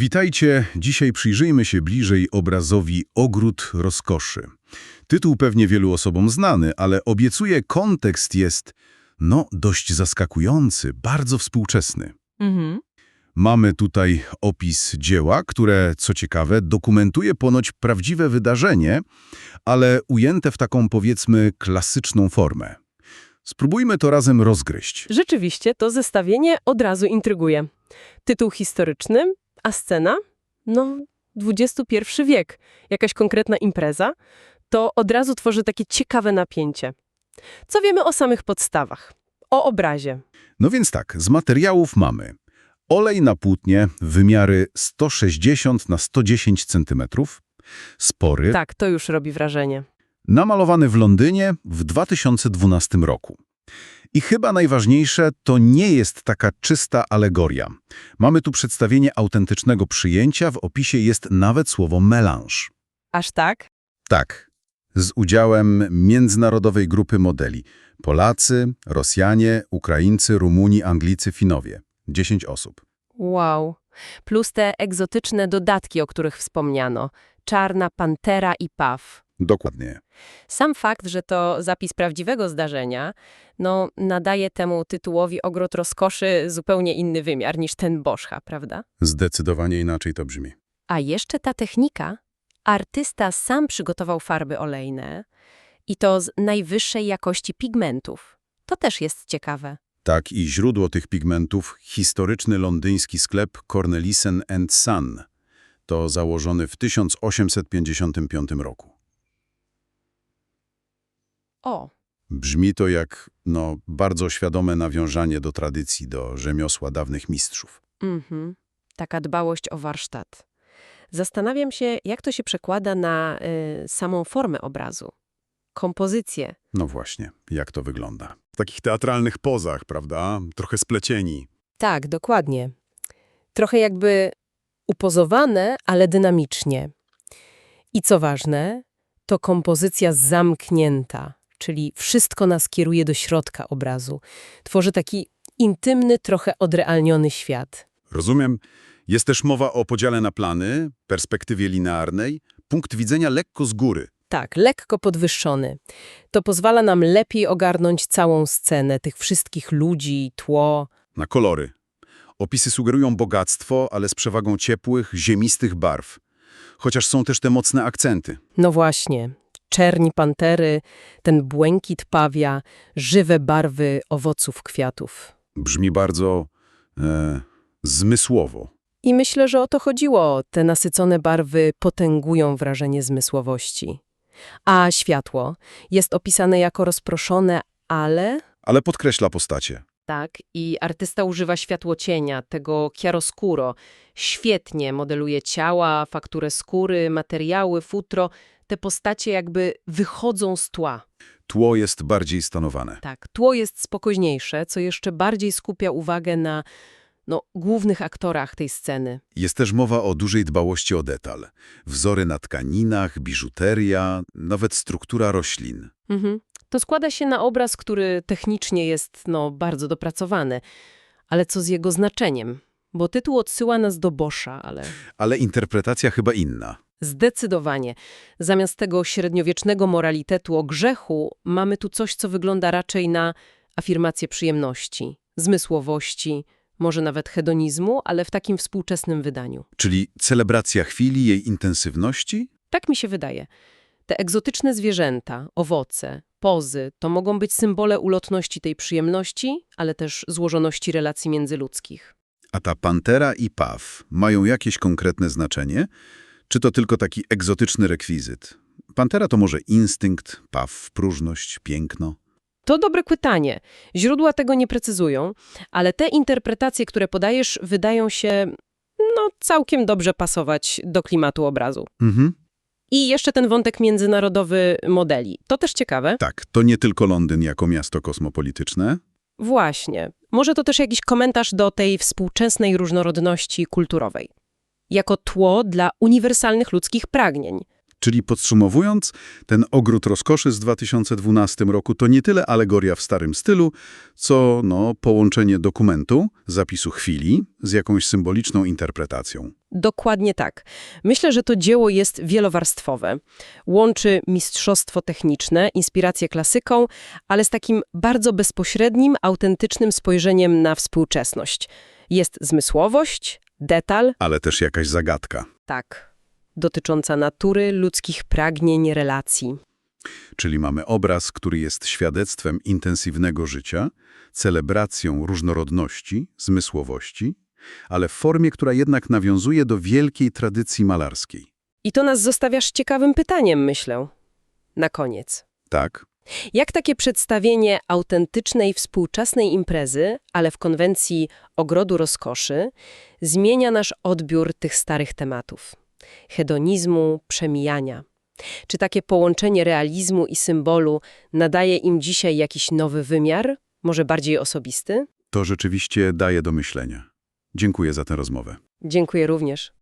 Witajcie. Dzisiaj przyjrzyjmy się bliżej obrazowi Ogród Rozkoszy. Tytuł pewnie wielu osobom znany, ale obiecuję, kontekst jest, no, dość zaskakujący, bardzo współczesny. Mhm. Mamy tutaj opis dzieła, które, co ciekawe, dokumentuje ponoć prawdziwe wydarzenie, ale ujęte w taką, powiedzmy, klasyczną formę. Spróbujmy to razem rozgryźć. Rzeczywiście to zestawienie od razu intryguje. Tytuł historyczny, a scena? No, XXI wiek. Jakaś konkretna impreza? To od razu tworzy takie ciekawe napięcie. Co wiemy o samych podstawach? O obrazie. No więc tak, z materiałów mamy olej na płótnie, wymiary 160 na 110 cm, spory, Tak, to już robi wrażenie. namalowany w Londynie w 2012 roku. I chyba najważniejsze, to nie jest taka czysta alegoria. Mamy tu przedstawienie autentycznego przyjęcia, w opisie jest nawet słowo melange. Aż tak? Tak, z udziałem międzynarodowej grupy modeli. Polacy, Rosjanie, Ukraińcy, Rumuni, Anglicy, Finowie. 10 osób. Wow. Plus te egzotyczne dodatki, o których wspomniano. Czarna pantera i paw. Dokładnie. Sam fakt, że to zapis prawdziwego zdarzenia, no, nadaje temu tytułowi Ogród Rozkoszy zupełnie inny wymiar niż ten Boschha, prawda? Zdecydowanie inaczej to brzmi. A jeszcze ta technika. Artysta sam przygotował farby olejne i to z najwyższej jakości pigmentów. To też jest ciekawe. Tak i źródło tych pigmentów historyczny londyński sklep Cornelissen Son. To założony w 1855 roku. O, Brzmi to jak no, bardzo świadome nawiązanie do tradycji, do rzemiosła dawnych mistrzów. mhm. Taka dbałość o warsztat. Zastanawiam się, jak to się przekłada na y, samą formę obrazu. Kompozycję. No właśnie, jak to wygląda. W takich teatralnych pozach, prawda? Trochę splecieni. Tak, dokładnie. Trochę jakby upozowane, ale dynamicznie. I co ważne, to kompozycja zamknięta, czyli wszystko nas kieruje do środka obrazu. Tworzy taki intymny, trochę odrealniony świat. Rozumiem. Jest też mowa o podziale na plany, perspektywie linearnej, punkt widzenia lekko z góry. Tak, lekko podwyższony. To pozwala nam lepiej ogarnąć całą scenę, tych wszystkich ludzi, tło. Na kolory. Opisy sugerują bogactwo, ale z przewagą ciepłych, ziemistych barw. Chociaż są też te mocne akcenty. No właśnie, czerni pantery, ten błękit pawia, żywe barwy owoców kwiatów. Brzmi bardzo e, zmysłowo. I myślę, że o to chodziło. Te nasycone barwy potęgują wrażenie zmysłowości. A światło jest opisane jako rozproszone, ale... Ale podkreśla postacie. Tak, i artysta używa światłocienia, tego chiaroscuro. Świetnie modeluje ciała, fakturę skóry, materiały, futro. Te postacie jakby wychodzą z tła. Tło jest bardziej stanowane. Tak, tło jest spokojniejsze, co jeszcze bardziej skupia uwagę na no, głównych aktorach tej sceny. Jest też mowa o dużej dbałości o detal. Wzory na tkaninach, biżuteria, nawet struktura roślin. Mhm. To składa się na obraz, który technicznie jest no, bardzo dopracowany. Ale co z jego znaczeniem? Bo tytuł odsyła nas do Boscha, ale Ale interpretacja chyba inna. Zdecydowanie. Zamiast tego średniowiecznego moralitetu o grzechu, mamy tu coś, co wygląda raczej na afirmację przyjemności, zmysłowości, może nawet hedonizmu, ale w takim współczesnym wydaniu. Czyli celebracja chwili, jej intensywności? Tak mi się wydaje. Te egzotyczne zwierzęta, owoce, pozy to mogą być symbole ulotności tej przyjemności, ale też złożoności relacji międzyludzkich. A ta pantera i paw mają jakieś konkretne znaczenie? Czy to tylko taki egzotyczny rekwizyt? Pantera to może instynkt, paw próżność, piękno. To dobre pytanie. Źródła tego nie precyzują, ale te interpretacje, które podajesz, wydają się no, całkiem dobrze pasować do klimatu obrazu. Mhm. I jeszcze ten wątek międzynarodowy modeli. To też ciekawe. Tak, to nie tylko Londyn jako miasto kosmopolityczne. Właśnie. Może to też jakiś komentarz do tej współczesnej różnorodności kulturowej. Jako tło dla uniwersalnych ludzkich pragnień. Czyli podsumowując, ten ogród rozkoszy z 2012 roku to nie tyle alegoria w starym stylu, co no, połączenie dokumentu, zapisu chwili z jakąś symboliczną interpretacją. Dokładnie tak. Myślę, że to dzieło jest wielowarstwowe. Łączy mistrzostwo techniczne, inspirację klasyką, ale z takim bardzo bezpośrednim, autentycznym spojrzeniem na współczesność. Jest zmysłowość, detal, Ale też jakaś zagadka. tak, dotycząca natury, ludzkich pragnień, relacji. Czyli mamy obraz, który jest świadectwem intensywnego życia, celebracją różnorodności, zmysłowości, ale w formie, która jednak nawiązuje do wielkiej tradycji malarskiej. I to nas zostawia z ciekawym pytaniem, myślę. Na koniec. Tak? Jak takie przedstawienie autentycznej, współczesnej imprezy, ale w konwencji ogrodu rozkoszy, zmienia nasz odbiór tych starych tematów? Hedonizmu, przemijania. Czy takie połączenie realizmu i symbolu nadaje im dzisiaj jakiś nowy wymiar, może bardziej osobisty? To rzeczywiście daje do myślenia. Dziękuję za tę rozmowę. Dziękuję również.